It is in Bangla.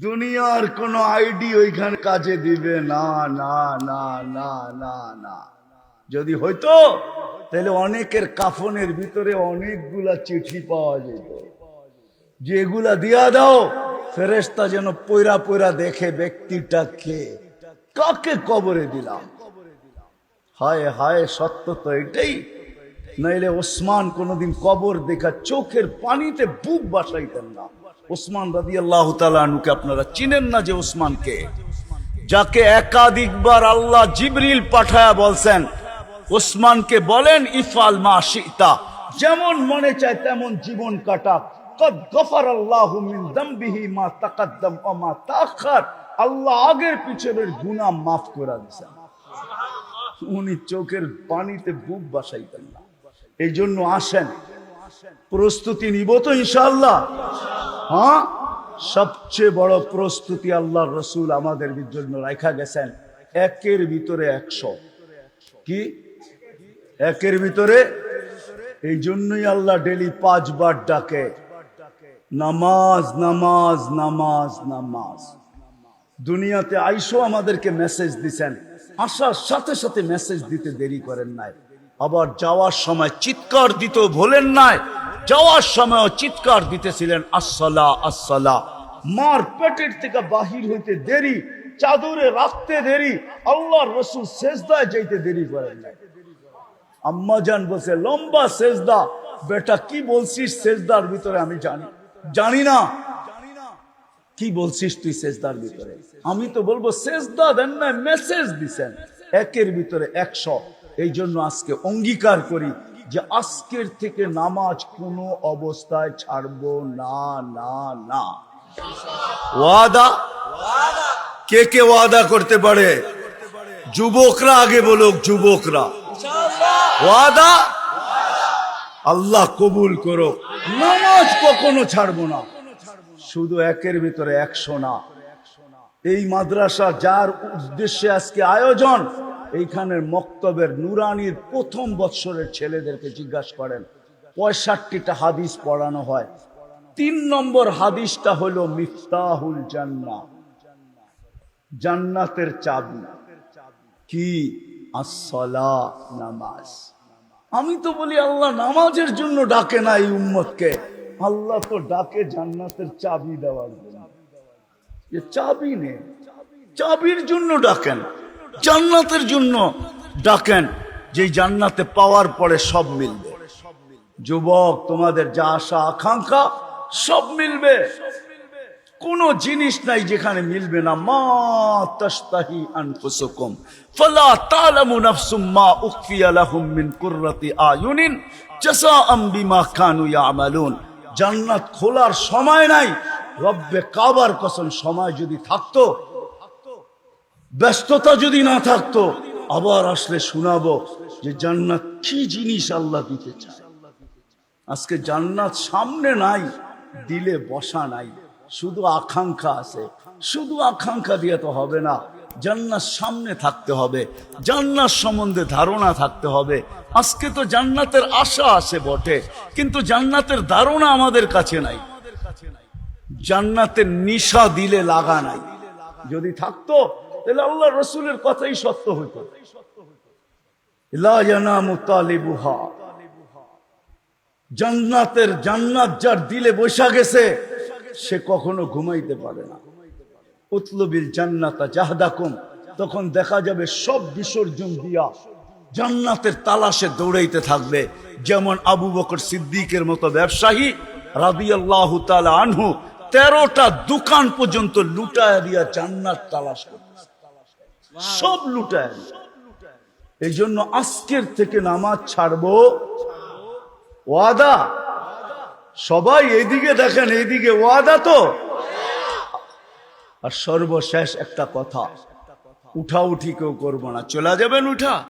দুনিয়ার কোনো আইডি ওইখানে কাজে দিবে। না না না না না না। যদি হইতো, তাহলে অনেকের কাফনের ভিতরে অনেকগুলা চিঠি পাওয়া যেত। যেগুলা দিয়া দাও ফেরেস্তা যেন পয়রা পৈরা দেখে ব্যক্তিটা কে। কাকে কবরে দিলাম? হায় হায়, সত্য তো এটাই। নাইলে ওসমান কোনোদিন কবর দেখা চোখের পানিতে বুক বাসাইতেন না। ওসমান রাদি আল্লাহ তালুকে আপনারা চিনেন না যে ওসমানকে যাকে একাধিকবার আল্লাহ জিবরিল পাঠায়া বলছেন ওসমানকে বলেন ইফাল মা সীতা যেমন মনে চায় তেমন জীবন কাটা কদ গফার আল্লাহ দমবিহি মা তাকাদ্দাম ও মা তাখার আল্লাহ আগের পিছনের গুনাহ মাফ করে দিয়েছেন। উনি চোখের পানিতে বুক বাসাইতেন এই জন্য আসেন। প্রস্তুতি নিব তো ইনশাল্লাহ হ্যাঁ? সবচেয়ে বড় প্রস্তুতি আল্লাহ রসুল আমাদের জন্য রাখা গেছেন। একের ভিতরে একশো। কি? একের ভিতরে? এই জন্যই আল্লাহ ডেলি পাঁচবার ডাকে। নামাজ নামাজ নামাজ নামাজ। দুনিয়াতে আইসো আমাদেরকে মেসেজ দিছেন। আসার সাথে সাথে মেসেজ দিতে দেরি করেন নাই। আবার যাওয়ার সময় চিৎকার দিতে ভোলেন নাই। যাওয়ার সময় চিৎকার দিতেছিলেন, আসসালা আসসালা। মার পেটের থেকে বাহির হইতে দেরি, চাদরে রাখতে দেরি, আল্লাহর রসুল শেষদায় যাইতে দেরি করেন আম্মা বলছে, লম্বা সেজদা। বেটা, কি বলছিস সেজদার ভিতরে আমি জানি। জানি না। কি বলছিস তুই সেজদার ভিতরে? আমি তো বলব, সেজদা দেন না মেসেজ দিছেন। একের ভিতরে একশো। এই জন্য আজকে অঙ্গীকার করি যে আজকের থেকে নামাজ কোনো অবস্থায় ছাড়বো না না না। ওয়াদা? কে কে ওয়াদা করতে পারে? যুবকরা আগে বলুক যুবকরা। ওয়াদা? আল্লাহ কবুল করো নামাজ কখনো ছাড়বো না। শুধু একের ভিতরে একশো না। এই মাদ্রাসা যার উদ্দেশ্যে আজকে আয়োজন এইখানের মক্তবের নুরানির প্রথম বৎসরের ছেলেদেরকে জিজ্ঞাসা করেন, পঁয়ষট্টিটা হাদিস পড়ানো হয়। তিন নম্বর হাদিসটা হলো মিফতাহুল জান্না জান্নাতের চাবি। কি? আসলা নামাজ। আমি তো বলি, আল্লাহ নামাজের জন্য ডাকে না এই উম্মতকে। আল্লাহ তো ডাকে জান্নাতের চাবি দেওয়ার জন্য। চাবি নে। চাবির জন্য ডাকেন। জান্নাতের জন্য ডাকেন যে জান্নাতে পাওয়ার পরে সব মিলবে। যুবক, তোমাদের যা আশা, আকাঙ্ক্ষা, সব মিলবে। কোন জিনিস নাই যেখানে মিলবে না। মা তাস্তাহি আনফুসুকুম। ফালা তালামু নাফসুম মা উখফিয়া লাহুম মিন কুররাতি আয়ুনিন জাযাআম বিমা কানু ইয়ামালুন। জান্নাত খোলার সময় নাই। রব্বে কাবার কসম সময় যদি থাকতো ব্যস্ততা যদি না থাকতো, আবার আসলে শোনাবো যে জান্নাত কি জিনিস আল্লাহ দিতে চায়। আজকে জান্নাত সামনে নাই, দিলে বসা নাই। শুধু আকাঙ্ক্ষা আছে। শুধু আকাঙ্ক্ষা দিয়ে তো হবে না, জান্নাত সামনে থাকতে হবে। জান্নাত সম্বন্ধে ধারণা থাকতে হবে। আজকে তো জান্নাতের আশা আছে বটে, কিন্তু জান্নাতের ধারণা আমাদের কাছে নাই। জান্নাতের নিশা দিলে লাগা নাই। যদি থাকতো তাহলে আল্লাহ রসুলের কথাই সত্য হইতো। জান্নাতের জান্নাত যার দিলে বসা গেছে, সে কখনো ঘুমাইতে পারে না। উতলবিল জান্নাতা জাহদাকুম, তখন দেখা যাবে সব বিসর্জন দিয়া জান্নাতের তালাশে দৌড়াইতে থাকবে। যেমন আবু বকর সিদ্দিকের মতো ব্যবসায়ী রাদিয়াল্লাহ তাআলা আনহু তেরোটা দোকান পর্যন্ত লুটায় দিয়া জান্নাত তালাশ করতে সব লুটায় এই জন্য আজকের থেকে নামাজ ছাড়বো। ওয়াদা? সবাই এইদিকে দেখেন, এইদিকে ওয়াদা তো? আর সর্বশেষ একটা কথা উঠা উঠি কেউ করব না। চলে যাবেন উঠা।